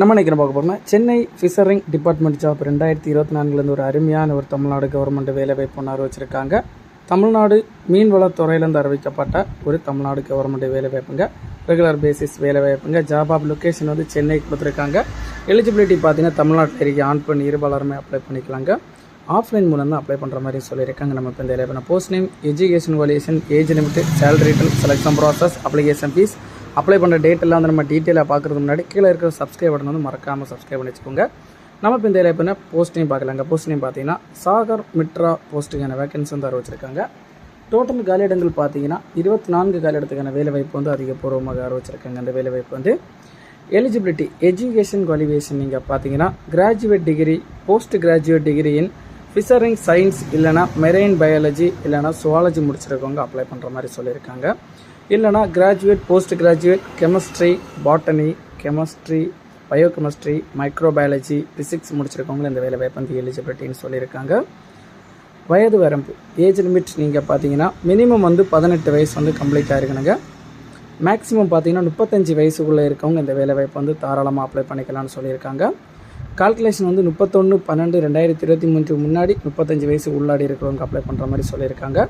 நம்ம நினைக்கிற பார்க்க போகிறோம்னா சென்னை ஃபிஷரிங் டிபார்ட்மெண்ட் ஜாப் ரெண்டாயிரத்தி இருபத்தி நான்குலேருந்து ஒரு அருமையான ஒரு தமிழ்நாடு கவர்மெண்ட் வேலை வாய்ப்பு வச்சுருக்காங்க அறிவிச்சிருக்காங்க. தமிழ்நாடு மீன்வளத்துறையிலேருந்து அறிவிக்கப்பட்ட ஒரு தமிழ்நாடு கவர்மெண்ட் வேலை வாய்ப்புங்க. ரெகுலர் பேசிஸ் வேலை வாய்ப்புங்க. ஜாப் ஆப் லொக்கேஷன் வந்து சென்னை கொடுத்துருக்காங்க. எலிஜிபிலிட்டி பார்த்தீங்கன்னா தமிழ்நாட்டில் இருக்க ஆன் பண்ணி இருபாலருமே அப்ளை பண்ணிக்கலாங்க. ஆஃப்லைன் மூலம் தான் அப்ளை பண்ணுற மாதிரி சொல்லியிருக்காங்க நம்ம இப்போ இந்த வேலை post name education qualification age limit salary selection process application fees apply பண்ணுற டேட்டெல்லாம் வந்து நம்ம டீட்டெயிலாக பார்க்குறது முன்னாடி கீழே இருக்கிற சப்ஸ்கிரைப் பட்டன் வந்து மறக்காமல் சப்ஸ்கிரைப் பண்ணி வச்சுக்கோங்க. நம்ம இப்போ இந்த ஏரியா போஸ்ட் நேம் பார்க்கலாங்க போஸ்ட் நேம் பார்த்தீங்கன்னா சாகர் மிட்ரா போஸ்ட்டுக்கான வேகன்சி வந்து அறிவிச்சிருக்காங்க டோட்டல் காலியிடங்கள் பார்த்தீங்கன்னா இருபத்தி நான்கு காலியிடத்துக்கான வேலை வாய்ப்பு வந்து அதிகபூர்வமாக அறிவிச்சிருக்காங்க அந்த வேலை வாய்ப்பு வந்து எலிஜிபிலிட்டி எஜுகேஷன் குவாலிஃபிகேஷன் நீங்கள் பார்த்தீங்கன்னா graduate degree post graduate degree in fisheries science இல்லைனா மெரெயின் பயாலஜி இல்லைனா சுவாலஜி முடிச்சிருக்கவங்க அப்ளை பண்ணுற மாதிரி சொல்லியிருக்காங்க. இல்லைனா graduate post graduate chemistry botany chemistry biochemistry microbiology physics முடிச்சிருக்கவங்களும் இந்த வேலை வாய்ப்பு வந்து எலிஜிபிலிட்டின்னு சொல்லியிருக்காங்க. வயது வரம்பு ஏஜ் லிமிட் நீங்கள் பார்த்தீங்கன்னா மினிமம் வந்து பதினெட்டு வயசு வந்து கம்ப்ளீட் ஆகிருக்கணுங்க மேக்ஸிமம் பார்த்தீங்கன்னா முப்பத்தஞ்சு வயசுக்குள்ளே இருக்கவங்க இந்த வேலை வாய்ப்பு வந்து தாராளமாக அப்ளை பண்ணிக்கலாம்னு சொல்லியிருக்காங்க. கால்குலேஷன் வந்து முப்பத்தொன்று பன்னெண்டு ரெண்டாயிரத்தி இருபத்தி மூன்று முன்னாடி முப்பத்தஞ்சு வயசு உள்ளாடி இருக்கிறவங்க அப்ளை பண்ணுற மாதிரி சொல்லியிருக்காங்க.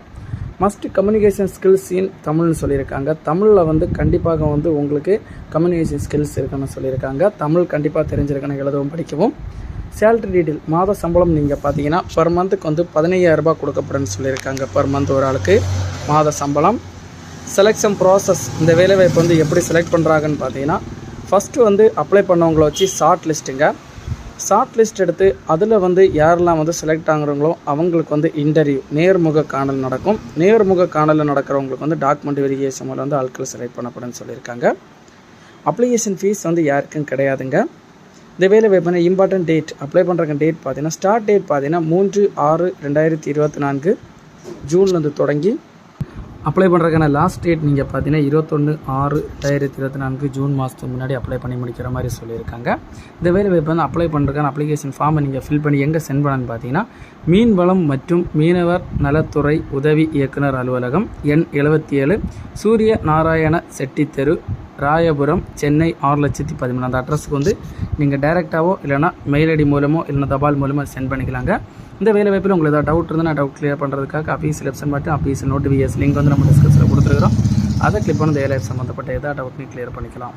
மஸ்ட் கம்யூனிகேஷன் ஸ்கில்ஸ் இன் தமிழ்னு சொல்லியிருக்காங்க. தமிழில் வந்து கண்டிப்பாக வந்து உங்களுக்கு கம்யூனிகேஷன் ஸ்கில்ஸ் இருக்குன்னு சொல்லியிருக்காங்க. தமிழ் கண்டிப்பாக தெரிஞ்சிருக்கணும் எழுதவும் படிக்கவும். சேலரி டீடைல் மாத சம்பளம் நீங்கள் பார்த்தீங்கன்னா பர் மந்த்துக்கு வந்து பதினையாயிரரூபா கொடுக்கப்படுன்னு சொல்லியிருக்காங்க பர் மந்த் ஒரு ஆளுக்கு. மாத சம்பளம். செலெக்ஷன் ப்ராசஸ் இந்த வேலைவாய்ப்பு வந்து எப்படி செலக்ட் பண்ணுறாங்கன்னு பார்த்தீங்கன்னா ஃபஸ்ட்டு வந்து அப்ளை பண்ணவங்கள வச்சு ஷார்ட் லிஸ்ட்டுங்க ஷார்ட் லிஸ்ட் எடுத்து அதில் வந்து யாரெல்லாம் வந்து செலக்ட் ஆகுறாங்களோ அவங்களுக்கு வந்து இன்டர்வியூ நேர்முக காணல் நடக்கும். நேர்முக காணலில் நடக்கிறவங்களுக்கு வந்து டாக்குமெண்ட் வெரிஃபிகேஷன் மூலம் வந்து ஆட்கள் செலக்ட் பண்ணப்படும்னு சொல்லியிருக்காங்க. அப்ளிகேஷன் ஃபீஸ் வந்து யாருக்கும் கிடையாதுங்க. இந்த வேலை வாய்ப்பான இம்பார்ட்டன்ட் டேட் அப்ளை பண்ணுறக்கு டேட் பார்த்தீங்கன்னா ஸ்டார்ட் டேட் பார்த்தீங்கன்னா மூன்று ஆறு ரெண்டாயிரத்தி இருபத்தி நான்கு ஜூன்லேருந்து தொடங்கி அப்ளை பண்ணுறதுக்கான லாஸ்ட் டேட் நீங்கள் பார்த்தீங்கன்னா இருபத்தொன்று ஆறு ரெண்டாயிரத்தி இருபத்தி நான்கு ஜூன் மாதத்துக்கு முன்னாடி அப்ளை பண்ணி முடிக்கிற மாதிரி சொல்லியிருக்காங்க. இந்த வேலை வாய்ப்பு வந்து அப்ளை பண்ணுறதுக்கான அப்ளிகேஷன் ஃபார்மை நீங்கள் ஃபில் பண்ணி எங்கே சென்ட் பண்ணணும்னு பார்த்தீங்கன்னா மீன்வளம் மற்றும் மீனவர் நலத்துறை உதவி இயக்குனர் அலுவலகம் எண் எழுபத்தி ஏழு சூரிய நாராயண செட்டி தெரு ராயபுரம் சென்னை ஆறு லட்சத்தி பதிமூணு. அந்த அட்ரஸுக்கு வந்து நீங்கள் டைரெக்டாகவோ இல்லைனா மெயில் ஐடி மூலமோ இல்லைனா தபால் மூலமோ சென்ட் பண்ணிக்கலாங்க. இந்த வேலை வாய்ப்பில் உங்களுக்கு ஏதாவது டவுட் இருந்தால் நான் டவுட் கிளியர் பண்ணுறதுக்காக அஃபீஸ் வெப்சைட் மட்டும் அஃபீஸ் நோட்டிஃபிகேஷன் லிங்க் வந்து நம்ம டிஸ்கஸில் கொடுத்துருக்குறோம். அதை கிளிக் பண்ணி இந்த வேலை சம்மந்தப்பட்ட எதாவது நீங்கள் கிளியர் பண்ணிக்கலாம்.